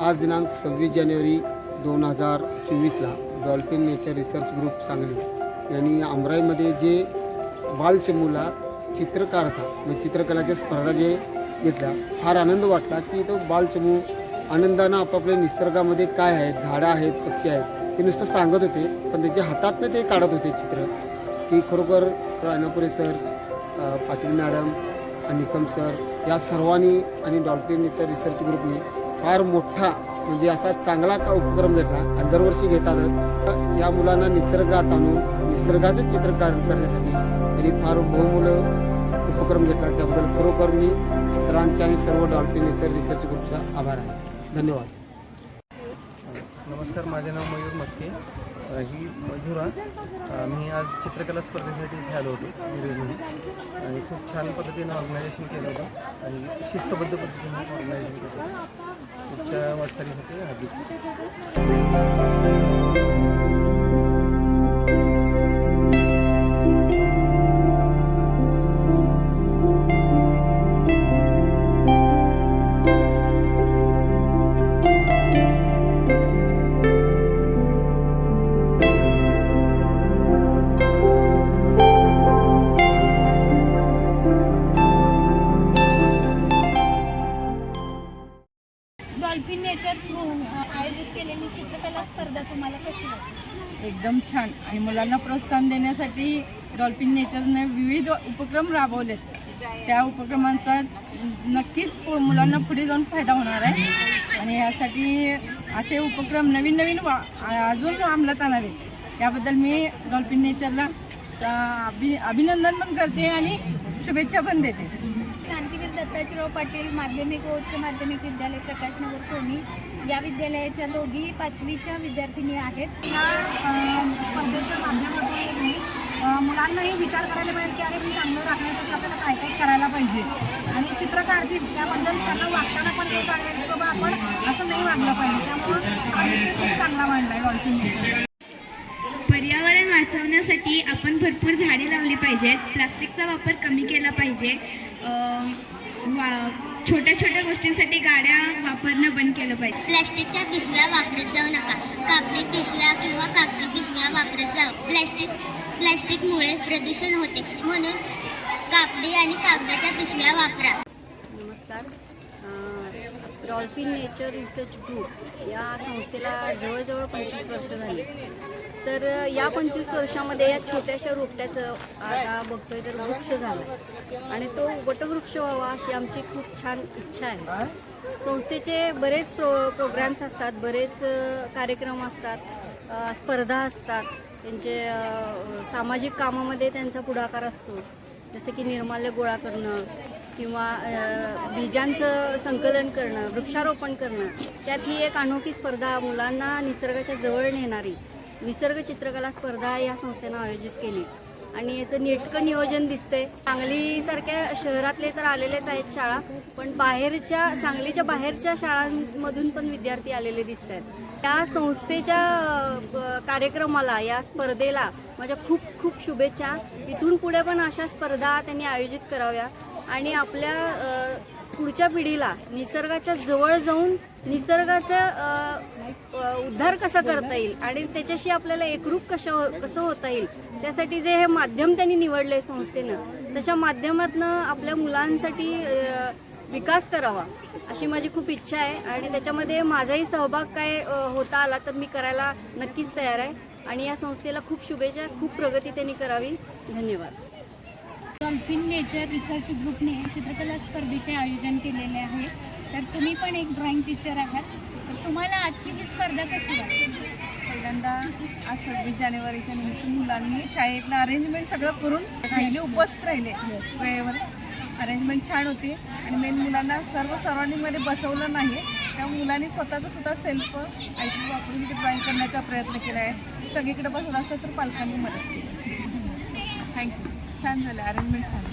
आज दिनांक सव्वीस जानेवारी दोन हजार चोवीसला dolphin nature research group Sangli यांनी अमराईमध्ये जे बालचमूला चित्रकारता म्हणजे चित्रकलाच्या स्पर्धा जे घेतल्या फार आनंद वाटला की तो बालचमू आनंदानं आपापल्या निसर्गामध्ये काय आहेत झाडं आहेत पक्षी आहेत ते नुसतं सांगत होते पण त्याच्या हातातनं ते काढत होते चित्र. की खरोखर Ranapure sir Patil madam Nikam sir या सर्वांनी आणि डॉल्फिन नेचर रिसर्च ग्रुपने फार मोठा म्हणजे असा चांगला का उपक्रम घेतला आणि दरवर्षी घेतातच. या मुलांना निसर्गात आणून निसर्गाचं चित्रकार करण्यासाठी त्यांनी फार बहुमूल्य उपक्रम घेतला. त्याबद्दल खरोखर मी सरांचे आणि सर्व डॉल्फिन रिसर्च रिसर्च ग्रुपचा आभार आहे. धन्यवाद. नमस्कार माझे नाव मयूर मस्के. ही मधुरा मी आज चित्रकला स्पर्धेसाठी इथे आलो होतो मिरजमध्ये आणि खूप छान पद्धतीनं ऑर्गनायझेशन केलं होतं. आणि शिस्तबद्ध पद्धतीने ऑर्गनायझेशन केलं होतं. पुढच्या वाटचालीसाठी हार्दिक डॉल्फिन नेचर आयोजित केलेली चित्रकला स्पर्धा तुम्हाला कशी वाटली? एकदम छान. आणि मुलांना प्रोत्साहन देण्यासाठी डॉल्फिन नेचरने विविध उपक्रम राबवलेत. त्या उपक्रमांचा नक्कीच पु- मुलांना पुढे जाऊन फायदा होणार आहे. आणि यासाठी असे उपक्रम नवीन नवीन वा अजून अंमलात आणावे. त्याबद्दल मी डॉल्फिन नेचरला अभि अभिनंदन पण करते आणि शुभेच्छा पण देते. क्रांतीवीर दत्ताजीराव पाटील माध्यमिक व उच्च माध्यमिक विद्यालय प्रकाशनगर सोनी या विद्यालयाच्या दोघी पाचवीच्या विद्यार्थिनी आहेत. या स्पर्धेच्या माध्यमातून मुलांनाही विचार करायला मिळेल की अरे मी चांगलं राखण्यासाठी आपल्याला काय काय करायला पाहिजे? आणि चित्र काढतील त्याबद्दल त्यांना वागताना पण हे जाणवेल की बाबा आपण असं नाही वागलं पाहिजे. त्यामुळं हा विषय खूप चांगला मांडला आहे डॉल्फिन पर्यावरण वाचवण्यासाठी आपण भरपूर झाडे लावली पाहिजेत. प्लास्टिकचा वापर कमी केला पाहिजे. छोट्या छोट्या गोष्टींसाठी गाड्या वापरणं बंद केलं पाहिजे. प्लास्टिकच्या पिशव्या वापरत जाऊ नका. कापडी पिशव्या किंवा कागदी पिशव्या वापरत जाऊ. प्लास्टिक प्लास्टिकमुळे प्रदूषण होते. म्हणून कापडी आणि कागदाच्या पिशव्या वापरा. नमस्कार. डॉल्फिन नेचर रिसर्च ग्रुप या संस्थेला जवळजवळ पंचवीस वर्ष झाली. तर या पंचवीस वर्षामध्ये या छोट्याशा रोपट्याचं आता बघतोय तर वृक्ष झाला. आणि तो वटवृक्ष व्हावा अशी आमची खूप छान इच्छा आहे. संस्थेचे बरेच प्रो प्रोग्रॅम्स असतात बरेच कार्यक्रम असतात स्पर्धा असतात. त्यांचे सामाजिक कामामध्ये त्यांचा पुढाकार असतो. जसं की निर्माल्य गोळा करणं किंवा बीजांचं संकलन करणं वृक्षारोपण करणं त्यात ही एक अनोखी स्पर्धा मुलांना निसर्गाच्या जवळ नेणारी निसर्ग चित्रकला स्पर्धा या संस्थेनं आयोजित केली. आणि याचं नेटकं नियोजन दिसतंय. सांगलीसारख्या शहरातले तर आलेलेच आहेत शाळा पण बाहेरच्या सांगलीच्या बाहेरच्या शाळांमधून पण विद्यार्थी आलेले दिसत आहेत त्या संस्थेच्या कार्यक्रमाला या स्पर्धेला माझ्या खूप खूप शुभेच्छा. इथून पुढे पण अशा स्पर्धा त्यांनी आयोजित कराव्या. आणि आपल्या पुढच्या पिढीला निसर्गाच्या जवळ जाऊन निसर्गाचा उद्धार कसा करता येईल आणि त्याच्याशी आपल्याला एकरूप कशा हो- कसं होता येईल त्यासाठी जे हे माध्यम त्यांनी निवडले संस्थेनं तशा माध्यमातनं आपल्या मुलांसाठी विकास करावा अशी माझी खूप इच्छा आहे. आणि त्याच्यामध्ये माझाही सहभाग काय होता आला तर मी करायला नक्कीच तयार आहे. आणि या संस्थेला खूप शुभेच्छा खूप प्रगती त्यांनी करावी. धन्यवाद. डॉल्फिन नेचर रिसर्च ग्रुपने चित्रकला स्पर्धेचे आयोजन केलेले आहे. तर तुम्ही पण एक ड्रॉइंग टीचर आहात. तर तुम्हाला आजची ही स्पर्धा कशी वाटली? पहिल्यांदा आज सव्वीस जानेवारीच्या निमित्त मुलांनी शाळेतलं अरेंजमेंट सगळं करून राहिले उपस्थित राहिले वेळेवर. अरेंजमेंट छान होती आणि मेन मुलांना सर्व सराउंडिंगमध्ये बसवलं नाही. त्या मुलांनी स्वतःचं स्वतः सेल्फ आयटी वापरून ते ड्रॉइंग करण्याचा प्रयत्न केला आहे. सगळीकडे बसवलं असतं तर पालकांनी मदत केली. थँक्यू छान झालं अरेंजमेंट छान